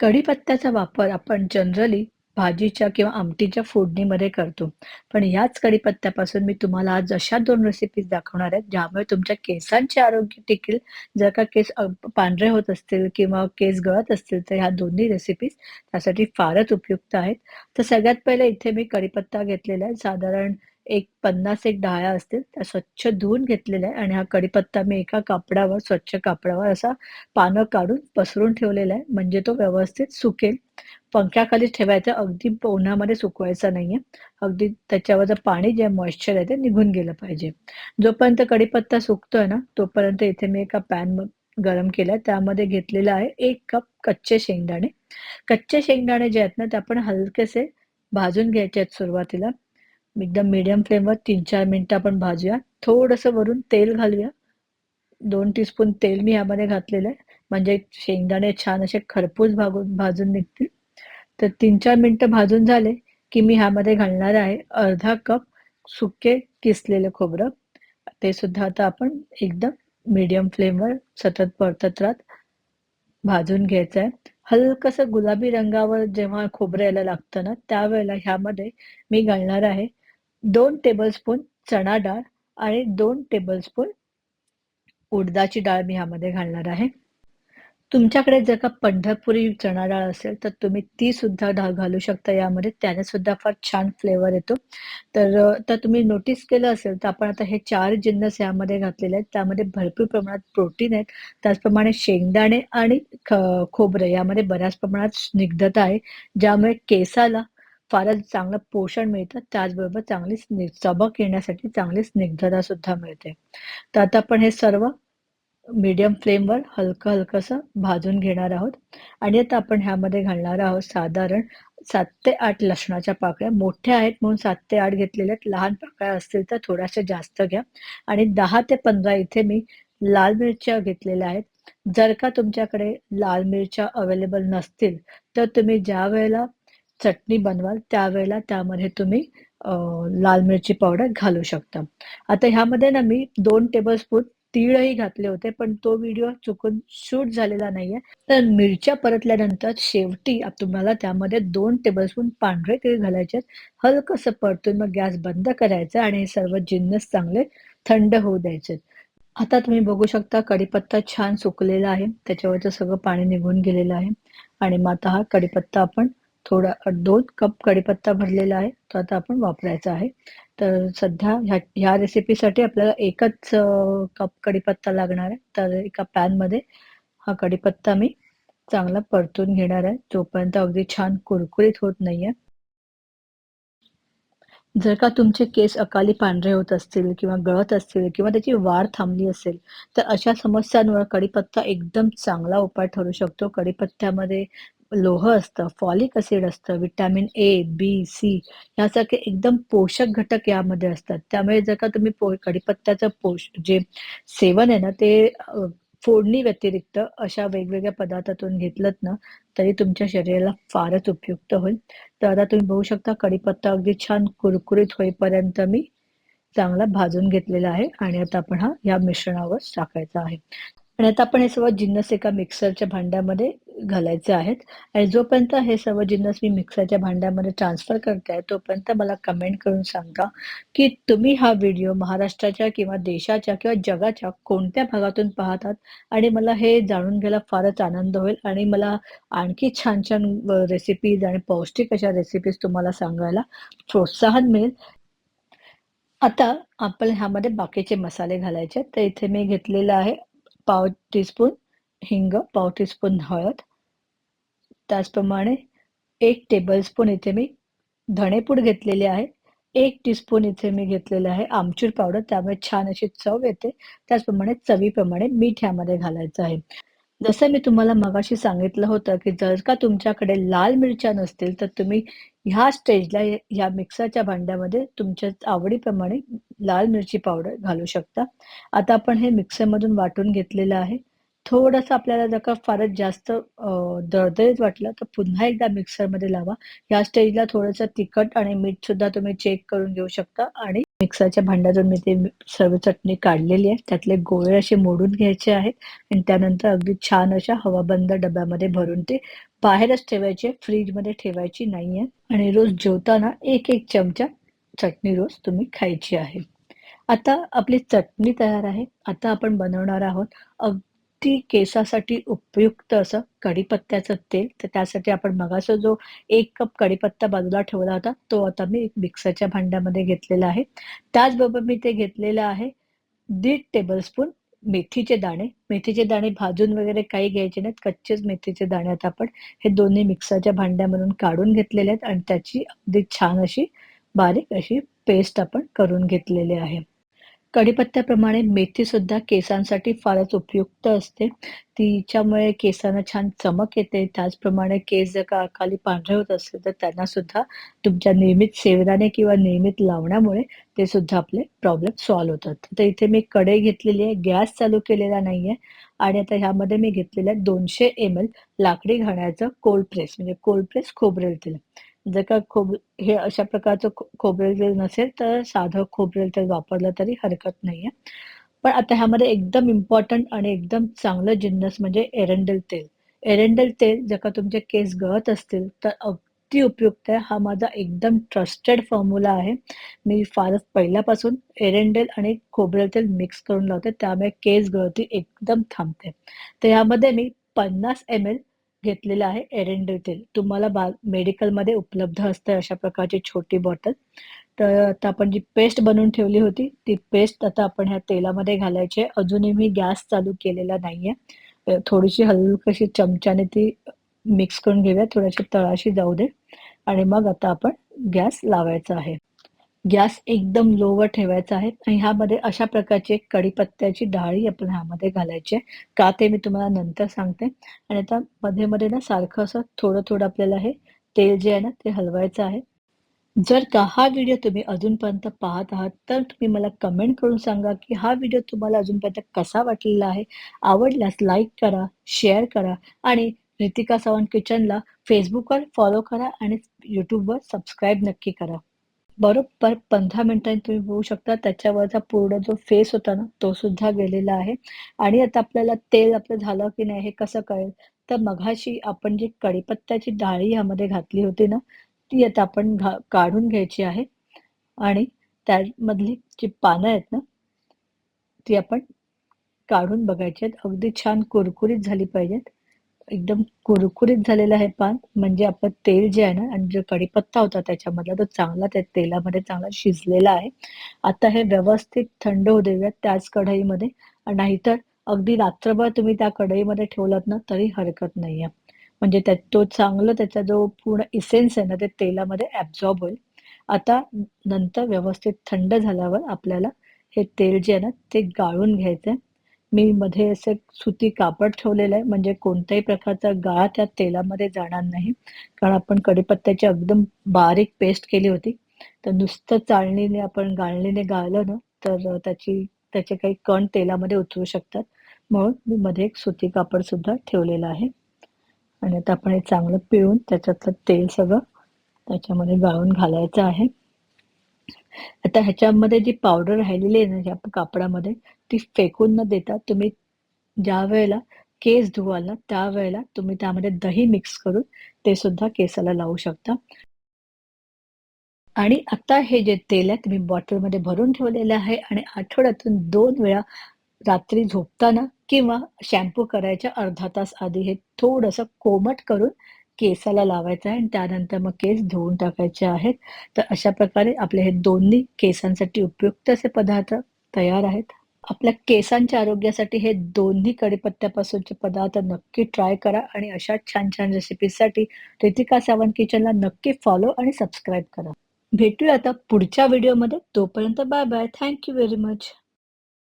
कढीपत्त्याचा वापर आपण जनरली भाजीच्या किंवा आमटीच्या फोडणीमध्ये करतो. पण याच कढीपत्त्यापासून मी तुम्हाला आज अशा दोन रेसिपीज दाखवणार आहेत, ज्यामुळे तुमच्या केसांचे आरोग्य टिकेल. जर का केस पांढरे होत असतील किंवा केस गळत असतील, तर ह्या दोन्ही रेसिपीज त्यासाठी फारच उपयुक्त आहेत. तर सगळ्यात पहिले इथे मी कढीपत्ता घेतलेला आहे. साधारण एक 50 एक डाळ्या असतील, त्या स्वच्छ धुवून घेतलेल्या आहे आणि हा कढीपत्ता मी एका कापडावर, स्वच्छ कापडावर असा पानं काढून पसरून ठेवलेला आहे, म्हणजे तो व्यवस्थित सुकेल. पंख्याखाली ठेवायचा, अगदी उन्हामध्ये सुकवायचा नाही आहे अगदी त्याच्यावरचं पाणी जे मॉइश्चर आहे ते निघून गेलं पाहिजे. जोपर्यंत कढीपत्ता सुकतोय ना, तोपर्यंत इथे मी एका पॅन गरम केलाय. त्यामध्ये घेतलेला आहे एक कप कच्चे शेंगदाणे. कच्चे शेंगदाणे जे आहेत ना, ते आपण हलकेसे भाजून घ्यायचे आहेत सुरुवातीला. एकदम मीडियम फ्लेमवर तीन चार मिनटं आपण भाजूया. थोडंसं वरून तेल घालूया. दोन टीस्पून तेल मी यामध्ये घातलेलं आहे. म्हणजे शेंगदाणे छान असे खरपूस भागून भाजून निघतील. तर तीन चार मिनटं भाजून झाले, की मी ह्यामध्ये घालणार आहे अर्धा कप सुके किसलेलं खोबरं. ते सुद्धा आता आपण एकदम मीडियम फ्लेमवर सतत परतत राहत भाजून घ्यायचं आहे. हलकंसं गुलाबी रंगावर जेव्हा खोबरं यायला लागतं ना, त्यावेळेला ह्यामध्ये मी घालणार आहे दोन टेबलस्पून चणा डाळ आणि दोन टेबलस्पून उडदाची डाळ मी ह्यामध्ये घालणार आहे. तुमच्याकडे जर का पंढरपुरी चणा डाळ असेल, तर तुम्ही ती सुद्धा डाळ घालू शकता यामध्ये. त्याने सुद्धा फार छान फ्लेवर येतो. तर तर तुम्ही नोटीस केलं असेल, तर आपण आता हे चार जिन्नस यामध्ये घातलेले आहेत. त्यामध्ये भरपूर प्रमाणात प्रोटीन आहेत. त्याचप्रमाणे शेंगदाणे आणि ख खोबरं यामध्ये बऱ्याच प्रमाणात स्निग्धता आहे, ज्यामुळे केसाला फारच चांगलं पोषण मिळतं. त्याचबरोबर चांगली स्नि सबक येण्यासाठी चांगली स्निग्धता सुद्धा मिळते. तर आता आपण हे सर्व मीडियम फ्लेमवर हलकं-हलकंसं भाजून घेणार आहोत आणि आता आपण ह्यामध्ये घालणार आहोत साधारण सात ते आठ लसणाच्या पाकळ्या. मोठ्या आहेत म्हणून सात ते आठ घेतलेल्या आहेत. लहान पाकळ्या असतील तर थोड्याशा जास्त घ्या आणि दहा ते 15 इथे मी लाल मिरच्या घेतलेल्या आहेत. जर का तुमच्याकडे लाल मिरच्या अवेलेबल नसतील, तर तुम्ही ज्या वेळेला चटणी बनवाल, त्यावेळेला त्यामध्ये तुम्ही लाल मिरची पावडर घालू शकता. आता ह्यामध्ये ना मी दोन टेबलस्पून तीळही घातले होते, पण तो व्हिडिओ चुकून शूट झालेला नाहीये. तर मिरच्या परतल्यानंतर शेवटी तुम्हाला त्यामध्ये दोन टेबलस्पून पांढरे तीळ घालायचे हलकंसं परतून मग गॅस बंद करायचा आणि हे सर्व जिन्नस चांगले थंड होऊ द्यायचे. आता तुम्ही बघू शकता कढीपत्ता छान सुकलेला आहे. त्याच्यावरचं सगळं पाणी निघून गेलेलं आहे आणि मग आता हा कढीपत्ता आपण थोडा दोन कप कढीपत्ता भरलेला आहे, तो आता आपण वापरायचा आहे. तर सध्या ह्या ह्या रेसिपीसाठी आपल्याला एकच कप कढीपत्ता लागणार आहे. तर एका पॅनमध्ये हा कढीपत्ता मी चांगला परतून घेणार आहे, जोपर्यंत अगदी छान कुरकुरीत होत नाहीये. जर का तुमचे केस अकाली पांढरे होत असतील किंवा गळत असतील किंवा त्याची वाढ थांबली असेल, तर अशा समस्यांवर कढीपत्ता एकदम चांगला उपाय ठरू शकतो. कढीपत्त्यामध्ये लोह असतं, फॉलिक ॲसिड असतं, विटॅमिन ए, बी, सी यासारखे एकदम पोषक घटक यामध्ये असतात. त्यामुळे जर का तुम्ही पो कढीपत्त्याचं पोष जे सेवन आहे ना, ते फोडणी व्यतिरिक्त अशा वेगवेगळ्या पदार्थातून घेतलं ना, तरी तुमच्या शरीराला फारच उपयुक्त होईल. तर आता तुम्ही बघू शकता कढीपत्ता अगदी छान कुरकुरीत होईपर्यंत मी चांगला भाजून घेतलेला आहे आणि आता आपण हा या मिश्रणावर टाकायचा आहे. आणि आता आपण हे सर्व जिन्नस एका मिक्सरच्या भांड्यामध्ये घालायचे आहेत आणि जोपर्यंत हे सर्व जिन्नस मी मिक्सरच्या भांड्यामध्ये ट्रान्सफर करते आहे, तोपर्यंत मला कमेंट करून सांगा, की तुम्ही हा व्हिडिओ महाराष्ट्राच्या किंवा देशाच्या किंवा जगाच्या कोणत्या भागातून पाहतात आणि मला हे जाणून घ्यायला फारच आनंद होईल आणि मला आणखी छान-छान रेसिपीज आणि पौष्टिक अशा रेसिपीज तुम्हाला सांगायला प्रोत्साहन मिळेल. आता आपण ह्यामध्ये बाकीचे मसाले घालायचे तर इथे मी घेतलेलं आहे पाव टीस्पून हिंग, पाव टीस्पून हळद. त्याचप्रमाणे एक टेबलस्पून इथे मी धणेपूड घेतलेली आहे. एक टीस्पून इथे मी घेतलेलं आहे आमचूर पावडर, त्यामुळे छान अशी चव येते. त्याचप्रमाणे चवीप्रमाणे मीठ ह्यामध्ये घालायचं आहे. जसं मी तुम्हाला मगाशी सांगितलं होतं, की जर का तुमच्याकडे लाल मिरच्या नसतील, तर तुम्ही ह्या स्टेजला ह्या मिक्सरच्या भांड्यामध्ये तुमच्या आवडीप्रमाणे लाल मिरची पावडर घालू शकता. आता आपण हे मिक्सरमधून वाटून घेतलेलं आहे. थोडंसं आपल्याला जर का फारच जास्त दळदळीत वाटलं, तर पुन्हा एकदा मिक्सरमध्ये लावा. या स्टेजला थोडंसं तिखट आणि मीठ सुद्धा तुम्ही चेक करून घेऊ शकता आणि मिक्सरच्या भांड्यातून मी ते सर्व चटणी काढलेली आहे. त्यातले गोळे असे मोडून घ्यायचे आहेत आणि त्यानंतर अगदी छान अशा हवाबंद डब्यामध्ये भरून ते बाहेरच ठेवायचे फ्रीजमध्ये ठेवायची नाहीये आणि रोज जेवताना एक एक चमचा चटणी रोज तुम्ही खायची आहे. आता आपली चटणी तयार आहे. आता आपण बनवणार आहोत अगदी केसासाठी उपयुक्त असं कढीपत्त्याचं तेल. तर त्यासाठी आपण मगाचा जो एक कप कढीपत्ता बाजूला ठेवला होता, तो आता मी मिक्सरच्या भांड्यामध्ये घेतलेला आहे. त्याचबरोबर मी ते घेतलेलं आहे दीड टेबलस्पून मेथीचे दाणे. मेथीचे दाणे भाजून वगैरे काही घ्यायचे नाहीत. कच्चेच मेथीचे दाणे आता आपण हे दोन्ही मिक्सरच्या भांड्यामधून काढून घेतलेले आहेत आणि त्याची अगदी छान अशी बारीक अशी पेस्ट आपण करून घेतलेली आहे. कढीपत्त्याप्रमाणे मेथीसुद्धा केसांसाठी फारच उपयुक्त असते. तिच्यामुळे केसांना छान चमक येते. त्याचप्रमाणे केस जर का खाली पांढरे होत असतील, तर त्यांना सुद्धा तुमच्या नियमित सेवनाने किंवा नियमित लावण्यामुळे ते सुद्धा आपले प्रॉब्लेम सॉल्व्ह होतात. तर इथे मी कढई घेतलेली आहे. गॅस चालू केलेला नाहीये आणि आता ह्यामध्ये मी घेतलेलं आहे दोनशे एम-एल लाकडी घाण्याचं कोल्ड प्रेस म्हणजे कोल्ड प्रेस खोबरेल तेल. जर का खोब हे अशा प्रकारचं खो खोबरेल तेल नसेल, तर साधं खोबरेल तेल वापरलं तरी हरकत नाहीये. पण आता ह्यामध्ये एकदम इम्पॉर्टंट आणि एकदम चांगलं जिन्नस म्हणजे एरंडेल तेल. एरंडेल तेल जर का तुमचे केस गळत असतील, तर अगदी उपयुक्त आहे. हा माझा एकदम ट्रस्टेड फॉर्म्युला आहे. मी फारच पहिल्यापासून एरंडेल आणि खोबरेल तेल मिक्स करून लावते. त्यामुळे केस गळती एकदम थांबते. तर ह्यामध्ये मी 50 एम-एल घेतलेलं आहे एरंडेल तेल. तुम्हाला बा मेडिकलमध्ये उपलब्ध असते अशा प्रकारची छोटी बॉटल. तर आता आपण जी पेस्ट बनवून ठेवली होती, ती पेस्ट आता आपण ह्या तेलामध्ये घालायची आहे. अजूनही मी गॅस चालू केलेला नाहीये. अ, थोडीशी हलकशी चमच्याने ती मिक्स करून घेऊया. थोड्याशी तळाशी जाऊ दे आणि मग आता आपण गॅस लावायचा आहे. गॅस एकदम लोवर ठेवायचा आहे आणि ह्यामध्ये अशा प्रकारची एक कढीपत्त्याची डाळी आपण ह्यामध्ये घालायची आहे. का ते मी तुम्हाला नंतर सांगते आणि आता मध्ये-मध्ये ना सारखं असं थोडं-थोडं आपल्याला हे तेल जे आहे ना, ते हलवायचं आहे. जर का हा व्हिडिओ तुम्ही अजूनपर्यंत पाहत आहात, तर तुम्ही मला कमेंट करून सांगा, की हा व्हिडिओ तुम्हाला अजूनपर्यंत कसा वाटलेला आहे? आवडल्यास लाईक करा, शेअर करा आणि रितिका सावंत किचनला फेसबुकवर फॉलो करा आणि यूट्यूबवर सबस्क्राईब नक्की करा. बरोबर 15 मिनिटांनी तुम्ही बघू शकता त्याच्यावरचा पूर्ण जो फेस होता ना, तो सुद्धा गेलेला आहे आणि आता आपल्याला तेल आपलं झालं की नाही हे कसं कळेल? तर मघाशी आपण जी कढीपत्त्याची डाळी ह्यामध्ये घातली होती ना, ती आता आपण घा काढून घ्यायची आहे आणि त्यामधली जी पानं आहेत ना, ती आपण काढून बघायची आहेत. अगदी छान कुरकुरीत झाली पाहिजेत. एकदम कुरकुरीत झालेलं आहे पान म्हणजे आपलं तेल जे आहे ना आणि जो कढीपत्ता होता त्याच्यामधला तो चांगला त्या तेलामध्ये चांगला शिजलेला आहे. आता हे व्यवस्थित थंड होऊ देऊयात त्याच कढईमध्ये नाहीतर अगदी रात्रभर तुम्ही त्या कढईमध्ये ठेवलात ना, तरी हरकत नाही आहे म्हणजे त्या तो चांगला त्याचा जो पूर्ण इसेन्स आहे ना, ते तेलामध्ये ऍब्झॉर्ब होईल. आता नंतर व्यवस्थित थंड झाल्यावर आपल्याला हे तेल जे आहे ना, ते गाळून घ्यायचं आहे मी मध्ये असं सुती कापड ठेवलेलं आहे, म्हणजे कोणत्याही प्रकारचा गाळ त्या तेलामध्ये जाणार नाही. कारण आपण कढीपत्त्याची एकदम बारीक पेस्ट केली होती. तर नुसतं चाळणीने आपण गाळणीने गाळलं ना, तर त्याची त्याचे काही कण तेलामध्ये उतरू शकतात. म्हणून मी मध्ये एक सुती कापड सुद्धा ठेवलेलं आहे. आणि आता आपण हे चांगलं पिळून त्याच्यातलं तेल सगळं त्याच्यामध्ये गाळून घालायचं आहे. आता ह्याच्यामध्ये जी पावडर राहिलेली आहे ना, ह्या कापडामध्ये ती फेकून न देता तुम्ही ज्या वेळेला केस धुवाल ना, त्यावेळेला तुम्ही त्यामध्ये दही मिक्स करून ते सुद्धा केसाला लावू शकता. आणि आता हे जे तेल आहे, तुम्ही बॉटलमध्ये भरून ठेवलेलं आहे आणि आठवड्यातून दोन वेळा रात्री झोपताना किंवा शॅम्पू करायच्या अर्धा तास आधी हे थोडंसं कोमट करून केसाला लावायचं आहे आणि त्यानंतर मग केस धुवून टाकायचे आहेत. तर अशा प्रकारे आपले हे दोन्ही केसांसाठी उपयुक्त असे पदार्थ तयार आहेत. आपल्या केसांच्या आरोग्यासाठी हे दोन्ही कडीपत्त्यापासूनचे पदार्थ नक्की ट्राय करा आणि अशा छान-छान रेसिपीजसाठी रितिका सावंत किचनला नक्की फॉलो आणि सबस्क्राईब करा. भेटूया आता पुढच्या व्हिडिओमध्ये. तोपर्यंत bye bye. Thank you very much.